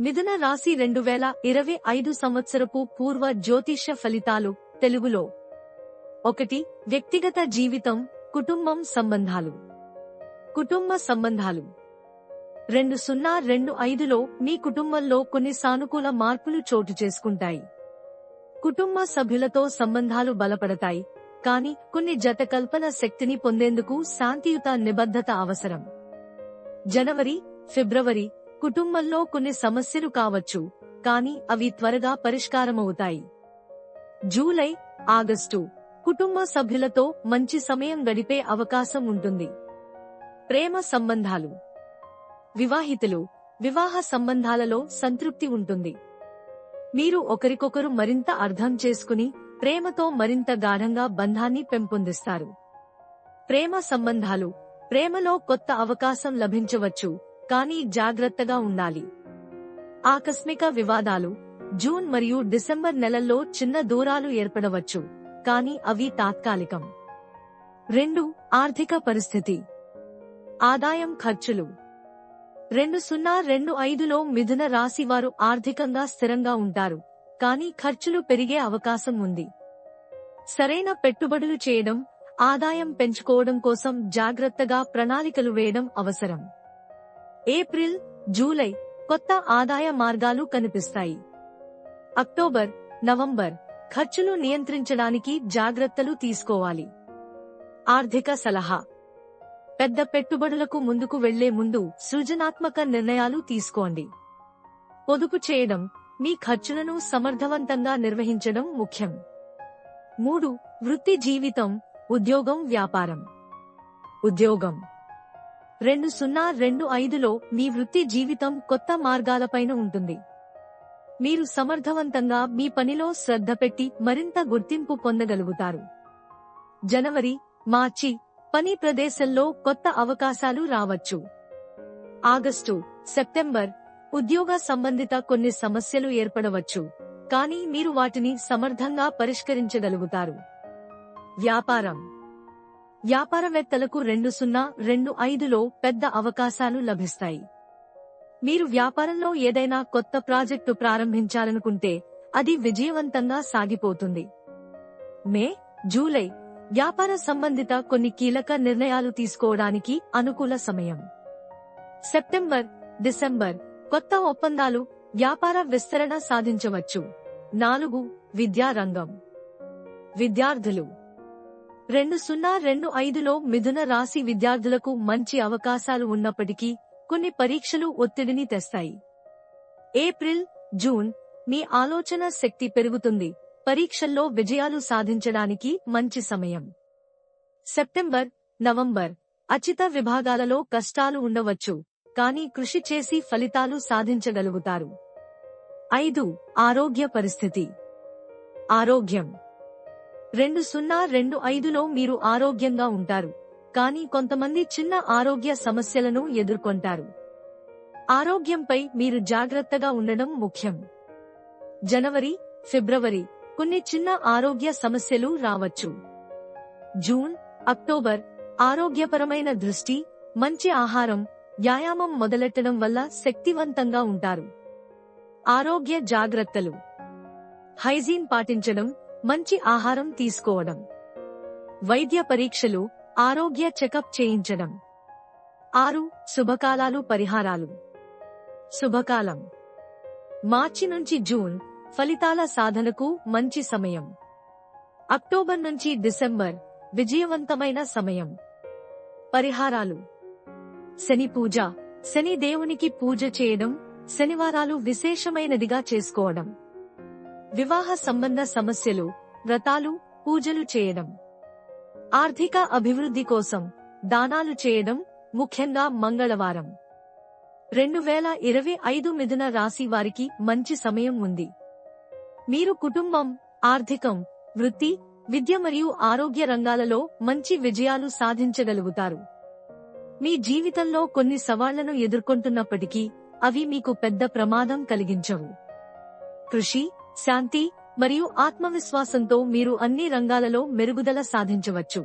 మిథున రాశి రెండు వేల ఇరవై ఐదు సంవత్సరపు పూర్వ జ్యోతిష్య ఫలితాలు తెలుగులో. ఒకటి వ్యక్తిగత జీవితం కుటుంబం సంబంధాలు. కుటుంబ సంబంధాలు. రెండు సున్నా రెండు ఐదులో మీ కుటుంబంలో కొన్ని సానుకూల మార్పులు చోటు చేసుకుంటాయి. కుటుంబ సభ్యులతో సంబంధాలు బలపడతాయి కానీ కొన్ని జత కల్పన శక్తిని పొందేందుకు శాంతియుత నిబద్ధత అవసరం. జనవరి ఫిబ్రవరి కుటుంబంలో కొన్ని సమస్యలు కావచ్చు కానీ అవి త్వరగా పరిష్కారమవుతాయి. July August. కుటుంబ సభ్యులతో మంచి సమయం గడిపే అవకాశం ఉంటుంది. ప్రేమ సంబంధాలు. వివాహితులు. వివాహ సంబంధాలలో సంతృప్తి ఉంటుంది. మీరు ఒకరికొకరు మరింత అర్థం చేసుకుని ప్రేమతో మరింత గాఢంగా బంధాన్ని పెంపొందిస్తారు. ప్రేమ సంబంధాలు. ప్రేమలో కొత్త అవకాశం లభించవచ్చు. కానీ జాగ్రత్తగా ఉండాలి. ఆకస్మిక వివాదాలు జూన్ మరియు డిసెంబర్ నెలల్లో చిన్న దూరాలు ఏర్పడవచ్చు కానీ అవి తాత్కాలికం. రెండు ఆర్థిక పరిస్థితి. ఆదాయం ఖర్చులు. రెండు సున్నా రెండు ఐదులో మిథున రాశి వారు ఆర్థికంగా స్థిరంగా ఉంటారు కానీ ఖర్చులు పెరిగే అవకాశం ఉంది. సరైన పెట్టుబడులు చేయడం ఆదాయం పెంచుకోవడం కోసం జాగ్రత్తగా ప్రణాళికలు వేయడం అవసరం. ఏప్రిల్ జూలై కొత్త ఆదాయ మార్గాలు కనిపిస్తాయి. అక్టోబర్ నవంబర్ ఖర్చులు నియంత్రించడానికి జాగ్రత్తలు తీసుకోవాలి. ఆర్థిక సలహా. పెద్ద పెట్టుబడులకు ముందుకు వెళ్ళే ముందు సృజనాత్మక నిర్ణయాలు తీసుకోండి. పొదుపు చేయడం మీ ఖర్చులను సమర్థవంతంగా నిర్వహించడం ముఖ్యం. మూడు వృత్తి జీవితం ఉద్యోగం వ్యాపారం. ఉద్యోగం. రెండు సున్నా రెండు ఐదులో మీ వృత్తి జీవితం కొత్త మార్గాలపైన ఉంటుంది. మీరు సమర్థవంతంగా మీ పనిలో శ్రద్ధ పెట్టి మరింత గుర్తింపు పొందగలుగుతారు. జనవరి మార్చి పని ప్రదేశంలో కొత్త అవకాశాలు రావచ్చు. ఆగస్టు సెప్టెంబర్ ఉద్యోగ సంబంధిత కొన్ని సమస్యలు ఏర్పడవచ్చు. కానీ మీరు వాటిని సమర్థంగా పరిష్కరించగలుగుతారు. వ్యాపారం. వ్యాపారవేత్తలకు రెండు సున్నా రెండు ఐదులో పెద్ద అవకాశాలు లభిస్తాయి. మీరు వ్యాపారంలో ఏదైనా కొత్త ప్రాజెక్టు ప్రారంభించాలనుకుంటే అది విజయవంతంగా సాగిపోతుంది. May July. వ్యాపార సంబంధిత కొన్ని కీలక నిర్ణయాలు తీసుకోవడానికి అనుకూల సమయం. September December. కొత్త ఒప్పందాలు వ్యాపార విస్తరణ సాధించవచ్చు. నాలుగు విద్యారంగం. విద్యార్థులు. రెండు సున్నా రెండు ఐదులో మిథున రాశి విద్యార్థులకు మంచి అవకాశాలు ఉన్నప్పటికీ కొన్ని పరీక్షలు ఒత్తిడిని తెస్తాయి. ఏప్రిల్ జూన్ మీ ఆలోచన శక్తి పెరుగుతుంది. పరీక్షల్లో విజయాలు సాధించడానికి మంచి సమయం. సెప్టెంబర్ నవంబర్ అచిత విభాగాలలో కష్టాలు ఉండవచ్చు కానీ కృషి చేసి ఫలితాలు సాధించగలుగుతారు. ఐదు ఆరోగ్య పరిస్థితి. ఆరోగ్యం. రెండు సున్నా రెండు ఐదులో మీరు ఆరోగ్యంగా ఉంటారు. కానీ కొంతమంది చిన్న ఆరోగ్య సమస్యలను ఎదుర్కొంటారు. ఆరోగ్యంపై మీరు జాగ్రత్తగా ఉండడం ముఖ్యం. జనవరి ఫిబ్రవరి కొన్ని చిన్న ఆరోగ్య సమస్యలు రావచ్చు. జూన్ అక్టోబర్ ఆరోగ్యపరమైన దృష్టి మంచి ఆహారం వ్యాయామం మొదలెట్టడం వల్ల శక్తివంతంగా ఉంటారు. ఆరోగ్య జాగ్రత్తలు. హైజీన్ పాటించడం మంచి ఆహారం తీసుకోవడం. వైద్య పరీక్షలు ఆరోగ్య చెకప్ చేయించడం. ఆరు శుభకాలాలు పరిహారాలు. శుభకాలం. మార్చి నుంచి జూన్ ఫలితాల సాధనకు మంచి సమయం. అక్టోబర్ నుంచి డిసెంబర్ విజయవంతమైన సమయం. పరిహారాలు. శని పూజ. శని దేవునికి పూజ చేయడం శనివారాలు విశేషమైనదిగా చేసుకోవడం. వివాహ సంబంధ సమస్యలు వ్రతాలు పూజలు చేయడం. ఆర్థిక అభివృద్ధి కోసం దానాలు చేయడం ముఖ్యంగా మంగళవారం. రెండు వేల ఇరవై ఐదు మిథున రాశి వారికి మంచి సమయం ఉంది. మీరు కుటుంబం ఆర్థికం వృత్తి విద్య మరియు ఆరోగ్య రంగాలలో మంచి విజయాలు సాధించగలుగుతారు. మీ జీవితంలో కొన్ని సవాళ్ళను ఎదుర్కొంటున్నప్పటికీ అవి మీకు పెద్ద ప్రమాదం కలిగించవు. కృషి శాంతి మరియు ఆత్మవిశ్వాసంతో మీరు అన్ని రంగాలలో మెరుగుదల సాధించవచ్చు.